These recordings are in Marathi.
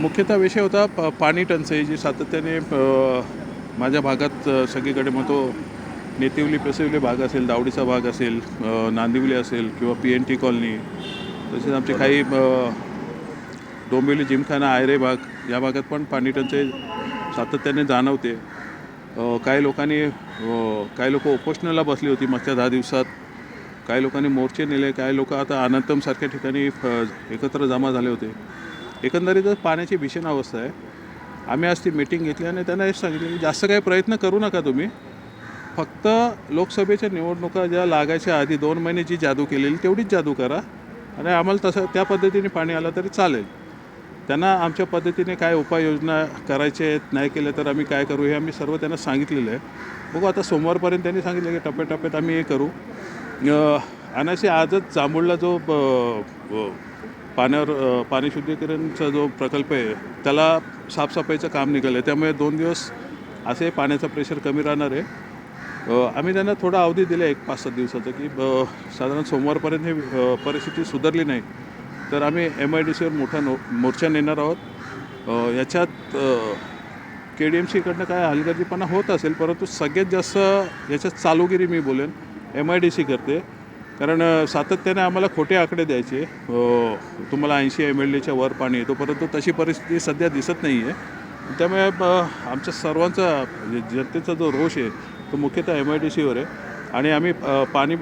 मुख्यतः विषय होता प पाणी टंचाई जी सातत्याने माझ्या भागात सगळीकडे मग तो नेतिवली पेसिवली भाग असेल दावडीचा भाग असेल नांदिवली असेल किंवा पी एन टी कॉलनी तसेच आमचे काही डोंबिवली जिमखाना आयरे भाग या भागात पण पाणी टंचाई सातत्याने जाणवते. काही लोकांनी काही लोक उपोषणाला बसली होती मागच्या दहा दिवसात. काही लोकांनी मोर्चे नेले काही लोक आता अनंतमसारख्या ठिकाणी एकत्र जमा झाले होते. एकंदरीतच पाण्याची भीषण अवस्था आहे. आम्ही आज ती मीटिंग घेतली आणि त्यांना हेच सांगितलं की जास्त काही प्रयत्न करू नका तुम्ही. फक्त लोकसभेच्या निवडणुका ज्या लागायच्या आधी दोन महिने जी जादू केलेली तेवढीच जादू करा आणि आम्हाला तसं त्या पद्धतीने पाणी आलं तरी चालेल. त्यांना आमच्या पद्धतीने काय उपाययोजना करायचे आहेत नाही केले तर आम्ही काय करू हे आम्ही सर्व त्यांना सांगितलेलं आहे. बघू आता सोमवारपर्यंत त्यांनी सांगितलं की टप्प्याटप्प्यात आम्ही हे करू. अनाशी आजच जांभूळला जो ब- पाण्यावर पाणी शुद्धीकरणचा जो प्रकल्प आहे त्याला साफसफाईचं काम निघालं आहे त्यामुळे दोन दिवस असे पाण्याचं प्रेशर कमी राहणार आहे. आम्ही त्यांना थोडा अवधी दिला एक पाच सात दिवसाचा की ब- साधारण सोमवारपर्यंत ही परिस्थिती सुधारली नाही तर आम्ही एम आय डी सीवर मोठा नो मोर्चा नेणार आहोत. याच्यात के डी एम सीकडनं काय हलगर्जीपणा होत असेल परंतु सगळ्यात जास्त याच्यात चालूगिरी मी बोलेन एम आय डी सी करते. कारण सातत्याने आम्हाला खोटे आकडे द्यायचे. तुम्हाला ऐंशी एम एल डीच्या वर पाणी येतो परंतु तशी परिस्थिती सध्या दिसत नाही आहे त्यामुळे आमच्या सर्वांचा म्हणजे जनतेचा जो रोष आहे तो मुख्यतः एम आय डी सीवर आहे. आणि आम्ही पाणी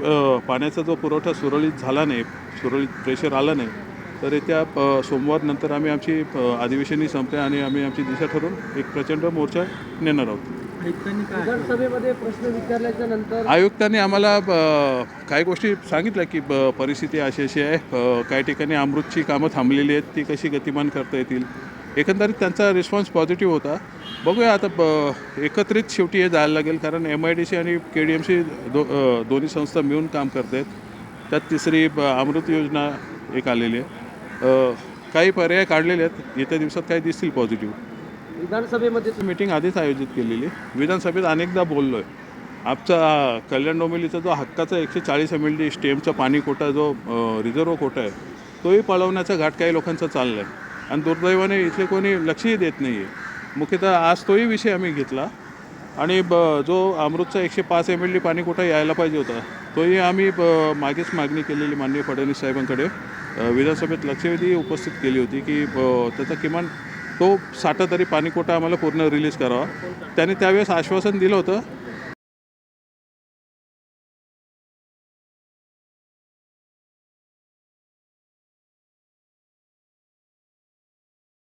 पाण्याचा जो पुरवठा सुरळीत झाला नाही सुरळीत प्रेशर आलं नाही तर येत्या प सोमवार नंतर आम्ही आमची अधिवेशनही संपते आणि आम्ही आमची दिशा ठरवून एक प्रचंड मोर्चा नेणार आहोत. विधानसभेमध्ये प्रश्न विचारल्याच्या नंतर आयुक्तांनी आम्हाला काही गोष्टी सांगितल्या की ब- परिस्थिती अशी अशी आहे. काही ठिकाणी अमृतची कामं थांबलेली आहेत ती कशी गतिमान करता येतील? एकंदरीत त्यांचा रिस्पॉन्स पॉझिटिव्ह होता. बघूया आता ब एकत्रित शेवटी हे जायला लागेल कारण एम आय डी सी आणि के डी एम सी दो दोन्ही संस्था मिळून काम करत आहेत. त्यात तिसरी ब- अमृत योजना एक आलेली आहे. काही पर्याय काढलेले आहेत. येत्या दिवसात काही दिसतील पॉझिटिव्ह विधानसभेमध्ये मीटिंग आधीच आयोजित केलेली. विधानसभेत अनेकदा बोललो आहे आमचा कल्याण डोंबिवलीचा जो हक्काचा एकशे चाळीस एम एल डी स्टेमचा पाणी कोटा जो रिझर्व कोटा आहे तोही पळवण्याचा घाट काही लोकांचा चालला आहे आणि दुर्दैवाने इथले कोणी लक्षही देत नाही आहे मुख्यतः आज तोही विषय आम्ही घेतला. आणि ब जो अमृतचा एकशे पाच एम एल डी पाणी कोटा यायला पाहिजे होता तोही आम्ही ब मागेच मागणी केलेली माननीय फडणवीस साहेबांकडे. विधानसभेत लक्षवेधी उपस्थित केली होती की ब त्याचा किमान तो साठा तरी पाणीकोटा आम्हाला पूर्ण रिलीज करावा. त्याने त्यावेळेस आश्वासन दिलं होतं